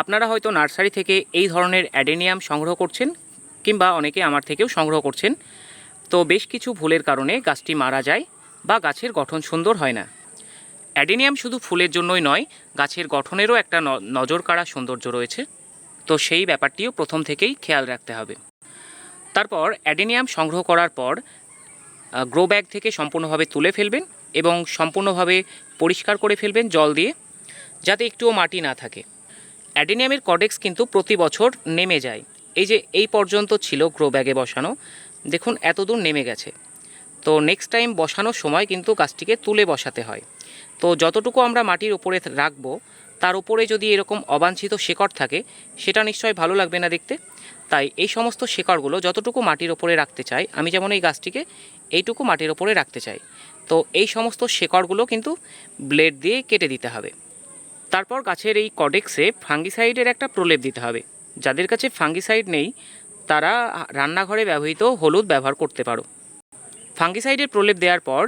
আপনারা হয়তো নার্সারি থেকে এই ধরনের অ্যাডেনিয়াম সংগ্রহ করছেন কিংবা অনেকে আমার থেকেও সংগ্রহ করছেন। তো বেশ কিছু ভুলের কারণে গাছটি মারা যায় বা গাছের গঠন সুন্দর হয় না। অ্যাডেনিয়াম শুধু ফুলের জন্যই নয়, গাছের গঠনেরও একটা নজর কাড়া সৌন্দর্য রয়েছে। তো সেই ব্যাপারটিও প্রথম থেকেই খেয়াল রাখতে হবে। তারপর অ্যাডেনিয়াম সংগ্রহ করার পর গ্রো ব্যাগ থেকে সম্পূর্ণভাবে তুলে ফেলবেন এবং সম্পূর্ণভাবে পরিষ্কার করে ফেলবেন জল দিয়ে, যাতে একটুও মাটি না থাকে। অ্যাডেনিয়ামের কডেক্স কিন্তু প্রতি বছর নেমে যায়। এই যে, এই পর্যন্ত ছিল গ্রো ব্যাগে বসানো। দেখুন, এতদূর নেমে গেছে। তো নেক্সট টাইম বসানোর সময় কিন্তু গাছটিকে তুলে বসাতে হয়। তো যতটুকু আমরা মাটির ওপরে রাখব, তার উপরে যদি এরকম অবাঞ্ছিত শেকড় থাকে, সেটা নিশ্চয়ই ভালো লাগবে না দেখতে। তাই এই সমস্ত শেকড়গুলো যতটুকু মাটির ওপরে রাখতে চাই, আমি যেমন এই গাছটিকে এইটুকু মাটির ওপরে রাখতে চাই। তো এই সমস্ত শেকড়গুলো কিন্তু ব্লেড দিয়ে কেটে দিতে হবে। তারপর গাছের এই কডেক্সে ফাঙ্গিসাইডের একটা প্রলেপ দিতে হবে। যাদের কাছে ফাঙ্গিসাইড নেই, তারা রান্নাঘরে ব্যবহৃত হলুদ ব্যবহার করতে পারো। ফাঙ্গিসাইডের প্রলেপ দেওয়ার পর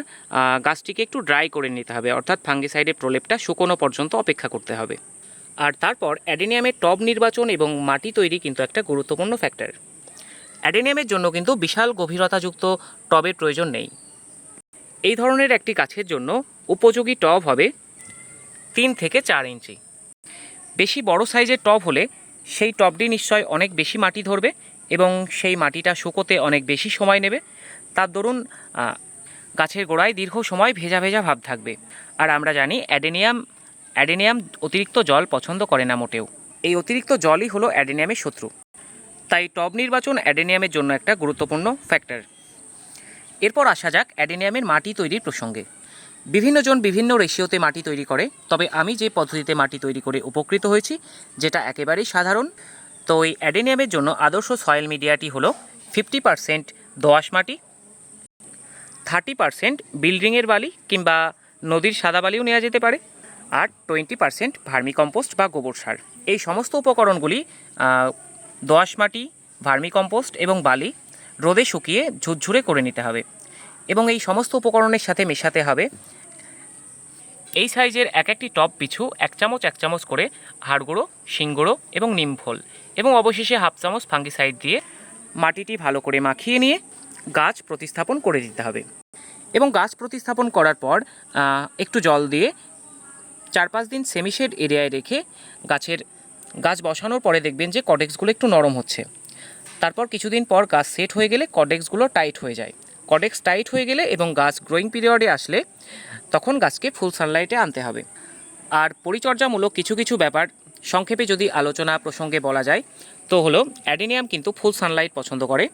গাছটিকে একটু ড্রাই করে নিতে হবে, অর্থাৎ ফাঙ্গিসাইডের প্রলেপটা শুকনো পর্যন্ত অপেক্ষা করতে হবে। আর তারপর অ্যাডেনিয়ামের টব নির্বাচন এবং মাটি তৈরি কিন্তু একটা গুরুত্বপূর্ণ ফ্যাক্টর। অ্যাডেনিয়ামের জন্য কিন্তু বিশাল গভীরতাযুক্ত টবের প্রয়োজন নেই। এই ধরনের একটি গাছের জন্য উপযোগী টব হবে তিন থেকে চার ইঞ্চি। বেশি বড় সাইজের টব হলে সেই টবটি নিশ্চয় অনেক বেশি মাটি ধরবে এবং সেই মাটিটা শুকোতে অনেক বেশি সময় নেবে। তার দরুন গাছের গোড়ায় দীর্ঘ সময় ভেজা ভেজা ভাব থাকবে। আর আমরা জানি অ্যাডেনিয়াম অ্যাডেনিয়াম অতিরিক্ত জল পছন্দ করে না মোটেও। এই অতিরিক্ত জলই হলো অ্যাডেনিয়ামের শত্রু। তাই টব নির্বাচন অ্যাডেনিয়ামের জন্য একটা গুরুত্বপূর্ণ ফ্যাক্টর। এরপর আসা যাক অ্যাডেনিয়ামের মাটি তৈরির প্রসঙ্গে। বিভিন্নজন বিভিন্ন রেশিওতে মাটি তৈরি করে, তবে আমি যে পদ্ধতিতে মাটি তৈরি করে উপকৃত হয়েছি, যেটা একেবারেই সাধারণ। তো এই অ্যাডেনিয়ামের জন্য আদর্শ সয়েল মিডিয়াটি হলো ফিফটি পারসেন্ট দোআঁশ মাটি, থার্টি পারসেন্ট বিল্ডিংয়ের বালি কিংবা নদীর সাদা বালিও নেওয়া যেতে পারে, আর টোয়েন্টি পারসেন্ট ভার্মি কম্পোস্ট বা গোবর সার। এই সমস্ত উপকরণগুলি দোআঁশ মাটি ভার্মি কম্পোস্ট এবং বালি রোদে শুকিয়ে ঝুরঝুরে করে নিতে হবে। এবং এই সমস্ত উপকরণের সাথে মেশাতে হবে। এই সাইজের এক একটি টপ পিছু এক চামচ এক চামচ করে হাড় গুঁড়ো শিংগুঁড়ো এবং নিমফল এবং অবশেষে হাফ চামচ ফাঙ্গিসাইড দিয়ে মাটিটি ভালো করে মাখিয়ে নিয়ে গাছ প্রতিস্থাপন করে দিতে হবে। এবং গাছ প্রতিস্থাপন করার পর একটু জল দিয়ে চার পাঁচ দিন সেমিশেড এরিয়ায় রেখে গাছের, গাছ বসানোর পরে দেখবেন যে কডেক্সগুলো একটু নরম হচ্ছে। তারপর কিছুদিন পর গাছ সেট হয়ে গেলে কডেক্সগুলো টাইট হয়ে যায়। কডেক্স টাইট হয়ে গেলে এবং গাছ গ্রোয়িং পিরিয়ডে আসলে তখন গাছকে ফুল সানলাইটে আনতে হবে। আর পরিচর্যামূলক কিছু কিছু ব্যাপার সংক্ষেপে যদি আলোচনা প্রসঙ্গে বলা যায়, তো হলো অ্যাডেনিয়াম কিন্তু ফুল সানলাইট পছন্দ করে।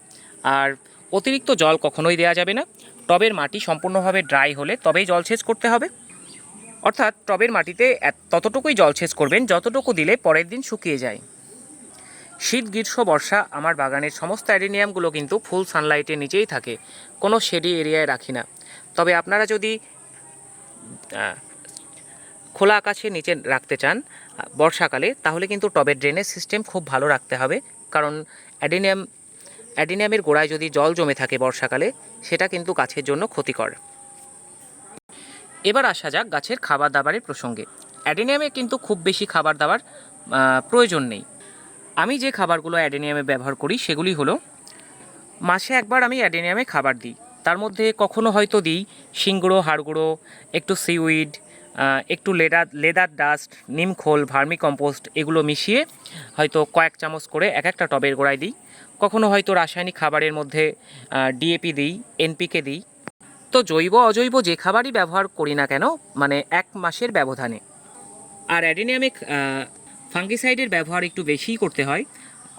আর অতিরিক্ত জল কখনোই দেওয়া যাবে না। টবের মাটি সম্পূর্ণভাবে ড্রাই হলে তবেই জলসেচ করতে হবে। অর্থাৎ টবের মাটিতে ততটুকুই জলসেচ করবেন যতটুকু দিলে পরের দিন শুকিয়ে যায়। শীত, গ্রীষ্ম, বর্ষা আমার বাগানের সমস্ত অ্যাডেনিয়ামগুলো কিন্তু ফুল সানলাইটের নিচেই থাকে। কোনো শেডি এরিয়ায় রাখি না। তবে আপনারা যদি খোলা আকাশের নিচে রাখতে চান বর্ষাকালে, তাহলে কিন্তু টবের ড্রেনেজ সিস্টেম খুব ভালো রাখতে হবে। কারণ অ্যাডিনিয়াম, অ্যাডেনিয়ামের গোড়ায় যদি জল জমে থাকে বর্ষাকালে, সেটা কিন্তু গাছের জন্য ক্ষতিকর। এবার আসা যাক গাছের খাবার দাবারের প্রসঙ্গে। অ্যাডিনিয়ামে কিন্তু খুব বেশি খাবার দাবার প্রয়োজন নেই। আমি যে খাবারগুলো অ্যাডেনিয়ামে ব্যবহার করি সেগুলি হলো, মাসে একবার আমি অ্যাডেনিয়ামে খাবার দিই। তার মধ্যে কখনো হয়তো দিই শিংগুঁড়ো, হাড়গুঁড়ো, একটু সিউইড একটু লেদার লেদার ডাস্ট নিমখোল ভার্মি কম্পোস্ট এগুলো মিশিয়ে হয়তো কয়েক চামচ করে এক একটা টবের গোড়ায় দিই। কখনো হয়তো রাসায়নিক খাবারের মধ্যে ডিএপি দিই এনপিকে দিই। তো জৈব, অজৈব যে খাবারই ব্যবহার করি না কেন মানে এক মাসের ব্যবধানে। আর অ্যাডেনিয়ামে ফাঙ্গিসাইডের ব্যবহার একটু বেশিই করতে হয়।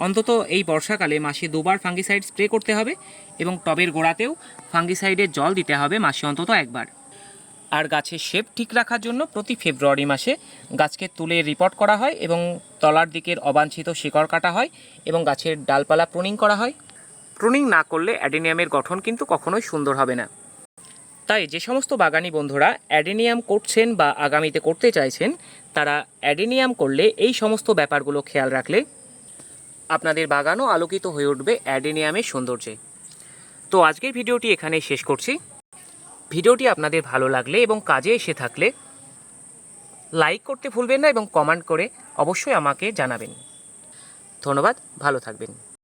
অন্তত এই বর্ষাকালে মাসে দুবার ফাঙ্গিসাইড স্প্রে করতে হবে এবং টবের গোড়াতেও ফাঙ্গিসাইডের জল দিতে হবে মাসে অন্তত একবার। আর গাছের শেপ ঠিক রাখার জন্য প্রতি ফেব্রুয়ারি মাসে গাছকে তুলে রিপোর্ট করা হয় এবং তলার দিকের অবাঞ্ছিত শিকড় কাটা হয় এবং গাছের ডালপালা প্রুনিং করা হয়। প্রুনিং না করলে অ্যাডেনিয়ামের গঠন কিন্তু কখনোই সুন্দর হবে না। তাই যে সমস্ত বাগানি বন্ধুরা অ্যাডেনিয়াম করছেন বা আগামীতে করতে চাইছেন, তারা অ্যাডেনিয়াম করলে এই সমস্ত ব্যাপারগুলো খেয়াল রাখলে আপনাদের বাগানও আলোকিত হয়ে উঠবে অ্যাডেনিয়ামের সৌন্দর্যে। তো আজকের ভিডিওটি এখানেই শেষ করছি। ভিডিওটি আপনাদের ভালো লাগলে এবং কাজে এসে থাকলে লাইক করতে ভুলবেন না এবং কমেন্ট করে অবশ্যই আমাকে জানাবেন। ধন্যবাদ, ভালো থাকবেন।